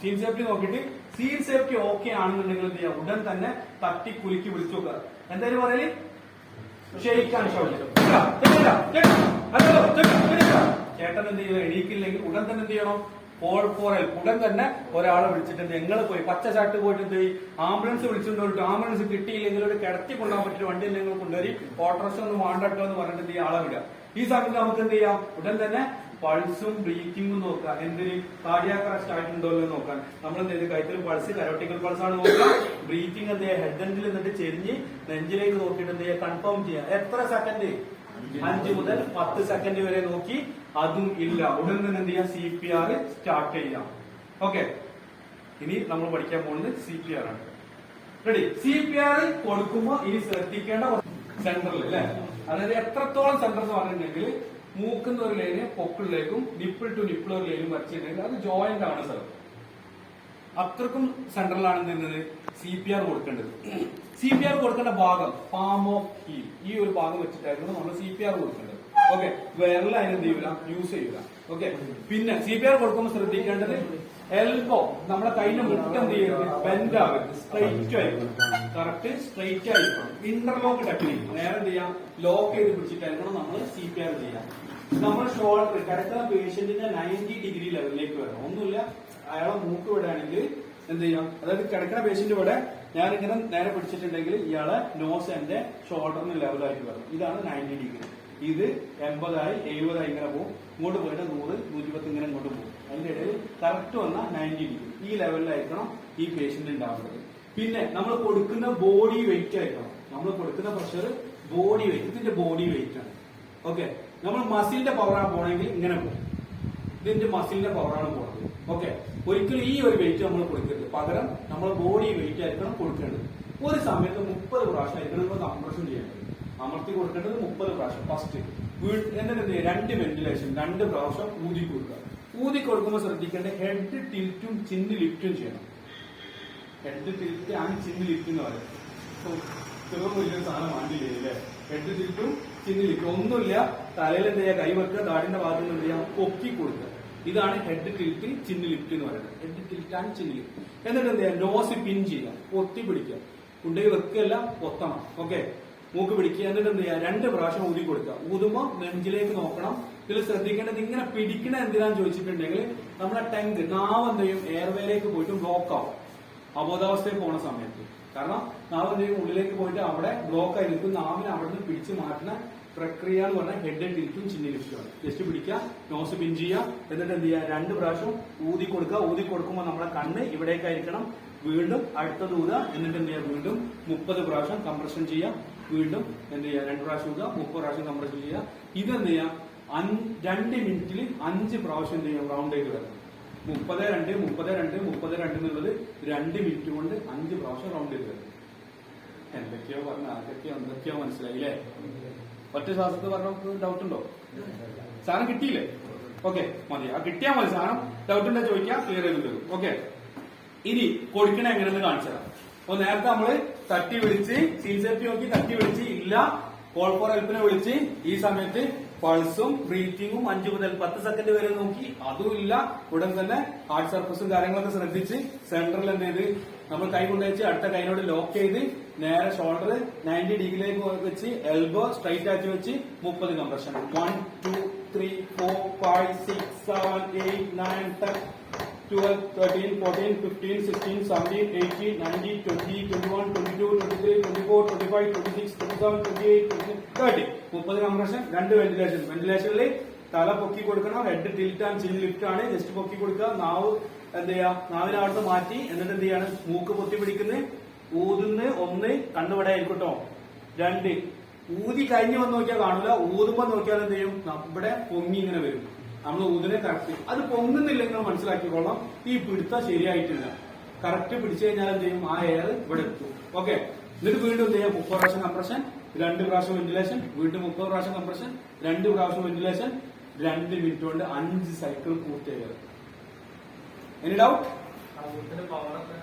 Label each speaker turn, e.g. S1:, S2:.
S1: Scene safety നോക്കിയിട്ട് scene safety okay ആണെന്നുണ്ടെങ്കിൽ എന്ത് ചെയ്യുക ഉടൻ തന്നെ തട്ടി കുലുക്കി വിളിച്ചു നോക്കുക. എന്തായാലും പറയൽ? ഷെയ്ക്കാൻ ചേട്ടൻ എന്ത് ചെയ്യുക എണീക്കില്ലെങ്കിൽ ഉടൻ തന്നെ എന്ത് ചെയ്യണം? കോൾ ഫോർ ഹെൽപ്പ് ഉടൻ തന്നെ ഒരാളെ വിളിച്ചിട്ട് ഞങ്ങൾ പോയി പച്ച ചാട്ട് പോയിട്ട് എന്ത് ചെയ്യും? ആംബുലൻസ് വിളിച്ചുകൊണ്ട് ആംബുലൻസ് കിട്ടിയില്ലെങ്കിൽ ഒരു കിടത്തി കൊണ്ടാൻ പറ്റിയ വണ്ടി ഞങ്ങൾ കൊണ്ടുവരി. ഓട്ടോറിക്ഷ ഒന്ന് വേണ്ടട്ടോ എന്ന് പറഞ്ഞിട്ട് എന്ത് ആളെ വിടുക. ഈ സമയത്ത് നമുക്ക് എന്ത് ചെയ്യാം? ഉടൻ തന്നെ പൾസും ബ്രീത്തിങ്ങും നോക്കുക എന്തിന് കാർഡിയാക് അറസ്റ്റ് ആയിട്ടുണ്ടോ എന്ന് നോക്കാൻ. നമ്മൾ എന്ത് കൈത്തിൽ പൾസ് കരോട്ടിക്കൽ പൾസ് ആണ് നോക്കുക. ബ്രീത്തിങ് എന്ത് എൻഡിൽ എന്നിട്ട് ചെരിഞ്ഞ് നെഞ്ചിലേക്ക് നോക്കിയിട്ട് എന്ത് കൺഫേം ചെയ്യുക. എത്ര സെക്കൻഡ്? അഞ്ച് മുതൽ പത്ത് സെക്കൻഡ് വരെ നോക്കി അതും ഇല്ല. ഉടൻ തന്നെ എന്ത് ചെയ്യാം? സി പി ആർ സ്റ്റാർട്ട് ചെയ്യാം. ഓക്കെ ഇനി നമ്മൾ പഠിക്കാൻ പോകുന്നത് സി പി ആർ ആണ്. റെഡി സി പി ആർ കൊടുക്കുമ്പോ ഇനി ശ്രദ്ധിക്കേണ്ട സെന്ററിൽ അല്ലെ? അതായത് എത്രത്തോളം സെന്റർ എന്ന് പറഞ്ഞിട്ടുണ്ടെങ്കിൽ മൂക്കുന്ന ഒരു ലൈന് പൊക്കിളിലേക്കും നിപ്പിൾ ടു നിപ്പിൾ ഒരു ലൈനും വരച്ചിട്ടുണ്ടെങ്കിൽ അത് ജോയിന്റ് ആണ് സർ അത്രക്കും സെൻട്രലാണ് തന്നത് സി പി ആർ കൊടുക്കേണ്ടത്. സി പി ആർ കൊടുക്കേണ്ട ഭാഗം പാം ഓഫ് ഹീൽ ഈ ഒരു ഭാഗം വെച്ചിട്ടായിരുന്നു നമ്മൾ സി പി ആർ കൊടുക്കേണ്ടത്. ഓക്കെ വിരൽ അതിനെന്ത് ചെയ്യൂല യൂസ് ചെയ്യൂല ഓക്കെ പിന്നെ സി പി ആർ കൊടുക്കുമ്പോൾ ശ്രദ്ധിക്കേണ്ടത് എൽബോ നമ്മുടെ കൈന്റെ മുട്ട് എന്ത് ചെയ്യരുത്? ബെൻഡ് ആവരുത്. സ്ട്രൈറ്റ് ആയിരിക്കണം. കറക്റ്റ് സ്ട്രൈറ്റ് ആയിരിക്കണം. ഇന്റർലോക്ക് ടെക്നിക് നേരെ എന്ത് ചെയ്യാം? ലോക്ക് ചെയ്ത് പിടിച്ചിട്ടായിരിക്കണം നമ്മൾ സി പി ആർ ചെയ്യാം നമ്മൾ ഷോൾഡർ കിടക്കുന്ന പേഷ്യന്റിന്റെ നയന്റി ഡിഗ്രി ലെവലിലേക്ക് വരണം. ഒന്നുമില്ല. അയാളെ മൂക്ക് വിടുകയാണെങ്കിൽ എന്ത് ചെയ്യാം? അതായത് കിടക്കുന്ന പേഷ്യന്റ് ഇവിടെ ഞാൻ ഇങ്ങനെ നേരെ പിടിച്ചിട്ടുണ്ടെങ്കിൽ ഇയാളെ നോസ് എന്റെ ഷോൾഡറിന് ലെവലായിട്ട് വരണം. ഇതാണ് നയന്റി ഡിഗ്രി ഇത് എൺപതായി എഴുപതായി ഇങ്ങനെ പോകും ഇങ്ങോട്ട് പോയിട്ട് നൂറ് നൂറ്റിപ്പത്ത് ഇങ്ങനെ ഇങ്ങോട്ട് പോകും അതിന്റെ ഇടയിൽ കറക്റ്റ് വന്ന നയന്റി ഡിഗ്രി ഈ ലെവലിലായിരിക്കണം ഈ പേഷ്യന്റ് ഉണ്ടാവുന്നത്. പിന്നെ നമ്മൾ കൊടുക്കുന്ന ബോഡി വെയിറ്റ് ആയിരിക്കണം. നമ്മൾ കൊടുക്കുന്ന പ്രഷർ ബോഡി വെയിറ്റ് ഇതിന്റെ ബോഡി വെയിറ്റ് ആണ്. ഓക്കെ നമ്മൾ മസിലിന്റെ പവറാണ് പോണെങ്കിൽ ഇങ്ങനെ പോകും ഇതിന്റെ മസിലിന്റെ പവറാണ് പോകുന്നത് ഓക്കെ ഒരിക്കലും ഈ ഒരു വെയിറ്റ് നമ്മൾ കൊടുക്കരുത്. പകരം നമ്മൾ ബോഡി വെയിറ്റ് ആയിരിക്കണം കൊടുക്കേണ്ടത്. ഒരു സമയത്ത് മുപ്പത് പ്രാവശ്യം ആയിരിക്കണം നമ്മൾ കംപ്രഷൻ ചെയ്യേണ്ടത്. അമർത്തി കൊടുക്കേണ്ടത് മുപ്പത് പ്രാവശ്യം. ഫസ്റ്റ് എന്നിട്ട് രണ്ട് വെന്റിലേഷൻ രണ്ട് പ്രാവശ്യം ഊതി കൊടുക്കുക. ഊതി കൊടുക്കുമ്പോൾ ശ്രദ്ധിക്കേണ്ട ഹെഡ് ടിൽറ്റും ചിന്ന് ലിഫ്റ്റും ചെയ്യണം. ഹെഡ് ടിൽറ്റ് ആണ് ചിന്ന് ലിഫ്റ്റ് എന്ന് പറയുന്നത്. ചെറുപ്പം വലിയൊരു സാധനം വാങ്ങിയില്ലേ? ഹെഡ് ചുറ്റും ചിന്നി ലിഫ്റ്റ് ഒന്നുമില്ല തലയിൽ എന്ത് ചെയ്യുക കൈവെക്കുക താടിന്റെ ഭാഗത്ത് എന്ത് ചെയ്യാം? പൊക്കി കൊടുക്കുക. ഇതാണ് ഹെഡ് ടിൽറ്റ് ചിന്ന് ലിഫ്റ്റ് എന്ന് പറയുന്നത്. ഹെഡ് ടിൽറ്റ് ആണ് ചിന്ന് ലിഫ്റ്റ് എന്നിട്ട് എന്ത് ചെയ്യുക നോസ് പിൻ ചെയ്യുക. പൊത്തി പിടിക്കുക. ഉണ്ടെങ്കിൽ വെക്കുകയല്ല പൊത്തണം. ഓക്കെ മൂക്ക് പിടിക്കുക. എന്നിട്ട് എന്ത് ചെയ്യുക രണ്ട് പ്രാവശ്യം ഊതി കൊടുക്കുക. ഊതുമ്പോൾ നെഞ്ചിലേക്ക് നോക്കണം. ഇതിൽ ശ്രദ്ധിക്കേണ്ടത് ഇങ്ങനെ പിടിക്കണ എന്തിനാന്ന് ചോദിച്ചിട്ടുണ്ടെങ്കിൽ നമ്മുടെ ടെങ്ക് നാവ് എന്ത് ചെയ്യും? എയർവേയിലേക്ക് പോയിട്ട് ബ്ലോക്ക് ആവും. അബോധാവസ്ഥയിൽ പോണ സമയത്ത്. കാരണം നാവ് എന്തെങ്കിലും ഉള്ളിലേക്ക് പോയിട്ട് അവിടെ ബ്ലോക്ക് ആയി നിൽക്കും നാവിനെ അവിടെ നിന്ന് പിടിച്ചു മാറ്റുന്ന പ്രക്രിയ എന്ന് പറഞ്ഞാൽ ഹെഡ് ആൻഡ് ലിഫ്റ്റും ചിന്നി ലിഫ്റ്റുമാണ് ജസ്റ്റ് പിടിക്കുക നോസ് പിൻ ചെയ്യുക എന്നിട്ട് എന്ത് ചെയ്യുക? രണ്ട് പ്രാവശ്യം ഊതി കൊടുക്കുക. ഊതി കൊടുക്കുമ്പോൾ നമ്മുടെ കണ്ണ് ഇവിടേക്കായിരിക്കണം. വീണ്ടും അടുത്തത് ഊതുക എന്നിട്ട് എന്ത് ചെയ്യുക? വീണ്ടും മുപ്പത് പ്രാവശ്യം കംപ്രഷൻ ചെയ്യുക. വീണ്ടും എന്ത് ചെയ്യുക? രണ്ട് പ്രാവശ്യം ഊതുക മുപ്പത് പ്രാവശ്യം കംപ്രഷൻ ചെയ്യുക. ഇതെന്ത് ചെയ്യാം അഞ്ച് രണ്ട് മിനിറ്റിൽ അഞ്ച് പ്രാവശ്യം എന്ത് ചെയ്യാം റൗണ്ട് ചെയ്ത് വരണം. മുപ്പത് രണ്ട് മുപ്പത് രണ്ട് മുപ്പത് രണ്ട് എന്നുള്ളത് രണ്ട് മിനിറ്റ് കൊണ്ട് അഞ്ച് പ്രാവശ്യം എന്തൊക്കെയോ പറഞ്ഞ ആരൊക്കെയോ എന്തൊക്കെയോ മനസ്സിലായില്ലേ ഒറ്റ ശ്വാസത്തിൽ പറഞ്ഞ നമുക്ക് ഡൗട്ട് ഉണ്ടോ? സാധനം കിട്ടിയില്ലേ? ഓക്കെ മതി. ആ കിട്ടിയാൽ മതി സാധനം. ഡൗട്ട് ഉണ്ടോ ചോദിക്കാം ക്ലിയർ ചെയ്ത് തരും. ഓക്കെ ഇനി കൊടുക്കണ എങ്ങനെയെന്ന് കാണിച്ചു തരാം. അപ്പൊ നേരത്തെ നമ്മൾ തട്ടി വിളിച്ച് സീൻ നോക്കി തട്ടി വിളിച്ച് ഇല്ല കോൾ ഫോർ ഹെൽപ്പിനെ വിളിച്ച് ഈ സമയത്ത് പൾസും ബ്രീത്തിങ്ങും അഞ്ചു മുതൽ പത്ത് സെക്കൻഡ് വരെ നോക്കി. അതും ഇല്ല. ഉടൻ തന്നെ ഹാർട്ട് സർഫസും കാര്യങ്ങളൊക്കെ ശ്രദ്ധിച്ച് സെന്ററിൽ എന്ത് ചെയ്ത് നമ്മൾ കൈ കൊണ്ടുവച്ച് അടുത്ത കൈനോട് ലോക്ക് ചെയ്ത് നേരെ ഷോൾഡർ നയന്റി ഡിഗ്രിയിലേക്ക് വെച്ച് എൽബോ സ്ട്രൈറ്റ് ആക്കി വെച്ച് മുപ്പത് compression one two three four five six seven eight nine ten 12, 13, 14, 15, 16, 17, 18, 19, 20, 21, 22, 23, 24, 25, 26, 27, 28, 30. മുപ്പത് കംപ്രഷൻ രണ്ട് വെന്റിലേഷൻ വെന്റിലേഷനിൽ തല പൊക്കി കൊടുക്കണം head tilt and chin lift ആണ്. ജസ്റ്റ് പൊക്കി കൊടുക്കുക. നാവ് എന്ത് ചെയ്യാ? നാവിനെ മാറ്റി എന്നിട്ട് എന്ത് ചെയ്യാണ്? മൂക്ക് പൊത്തി പിടിക്കുന്നത് ഊതുന്ന് ഒന്ന്. കണ്ണുവിടെ ആയിരിക്കട്ടോ. രണ്ട്. ഊതി കഴിഞ്ഞ് വന്ന് നോക്കിയാൽ കാണൂല. ഊതുമ്പോ നോക്കിയാൽ എന്ത് ചെയ്യും? ഇവിടെ പൊങ്ങി ഇങ്ങനെ വരും. നമ്മൾ ഊതിനെ കറക്റ്റ് അത് പൊങ്ങുന്നില്ലെങ്കിൽ മനസ്സിലാക്കിക്കോളാം. ഈ പിടുത്തം ശരിയായിട്ടില്ല. കറക്റ്റ് പിടിച്ചു കഴിഞ്ഞാൽ എന്ത് ചെയ്യും? ആ എയർ ഇവിടെ എത്തും. ഓക്കെ. എന്നിട്ട് വീണ്ടും എന്ത് ചെയ്യാം? മുപ്പത് പ്രാവശ്യം കംപ്രഷൻ രണ്ട് പ്രാവശ്യം വെന്റിലേഷൻ വീണ്ടും മുപ്പത് പ്രാവശ്യം കംപ്രഷൻ രണ്ട് പ്രാവശ്യം വെന്റിലേഷൻ രണ്ട് മിനിറ്റ് കൊണ്ട് അഞ്ച് സൈക്കിൾ പൂർത്തിയായത് എനി ഡൗട്ട്
S2: പവറൊക്കെ